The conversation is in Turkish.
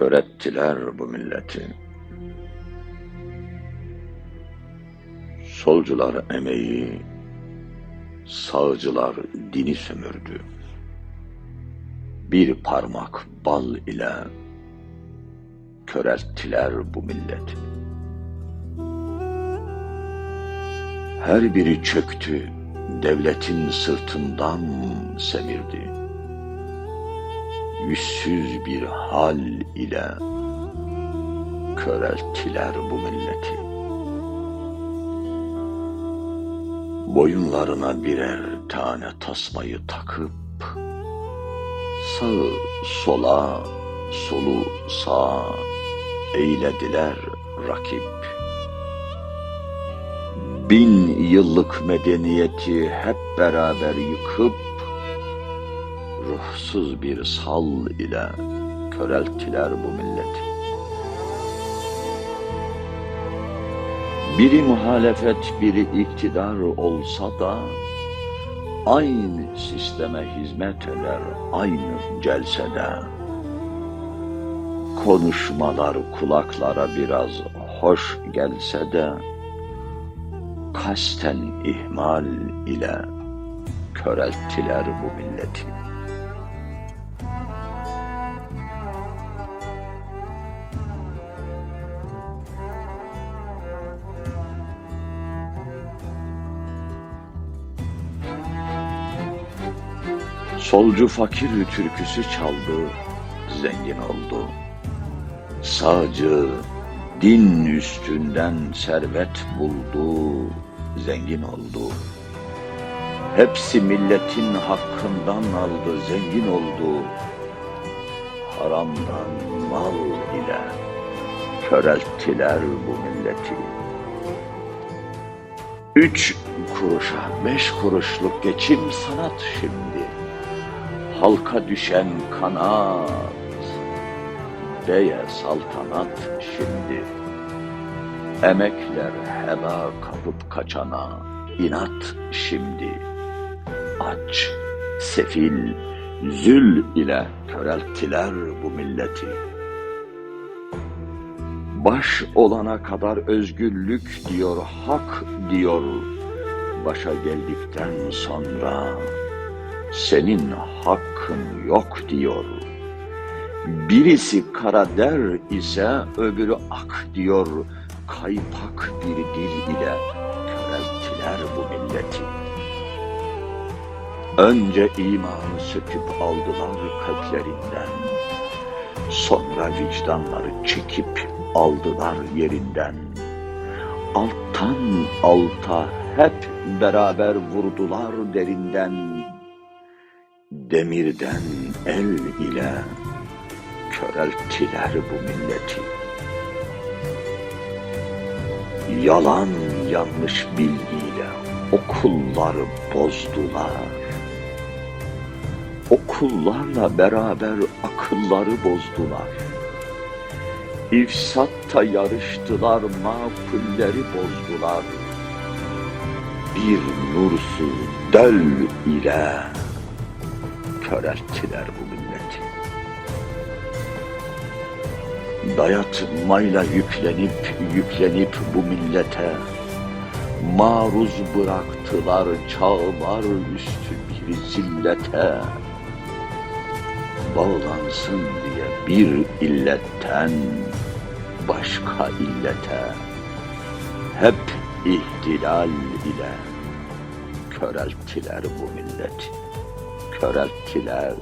Kör ettiler bu milleti. Solcular emeği, sağcılar dini sömürdü. Bir parmak bal ile körelttiler bu milleti. Her biri çöktü, devletin sırtından semirdi. Yüzsüz bir hal ile körelttiler bu milleti. Boyunlarına birer tane tasmayı takıp sağı sola, solu sağa eylediler rakip. Bin yıllık medeniyeti hep beraber yıkıp ruhsuz bir sal ile körelttiler bu milleti. Biri muhalefet, biri iktidar olsa da aynı sisteme hizmet eder, aynı celsede. Konuşmalar kulaklara biraz hoş gelse de kasten ihmal ile körelttiler bu milleti. Solcu fakir türküsü çaldı, zengin oldu. Sağcı din üstünden servet buldu, zengin oldu. Hepsi milletin hakkından aldı, zengin oldu. Haramdan mal ile körelttiler bu milleti. Üç kuruşa beş kuruşluk geçim sanat şimdi. Halka düşen kanat, beye saltanat şimdi. Emekler heba kapıp kaçana inat şimdi. Aç, sefil, zül ile körelttiler bu milleti. Baş olana kadar özgürlük diyor, hak diyor. Başa geldikten sonra senin hakkın yok diyor. Birisi kara der ise öbürü ak diyor. Kaypak bir dil ile körelttiler bu milleti. Önce imanı söküp aldılar kalplerinden. Sonra vicdanları çekip aldılar yerinden. Alttan alta hep beraber vurdular derinden. Demirden el ile körelttiler bu milleti. Yalan yanlış bilgiyle okulları bozdular. Okullarla beraber akılları bozdular. İfsatta yarıştılar, makulleri bozdular. Bir nursuz döl ile körelttiler bu milleti. Dayatmayla yüklenip yüklenip bu millete maruz bıraktılar çağlar üstü bir zillete. Bağlansın diye bir illetten başka illete hep ihtilal ile körelttiler bu milleti körelttiler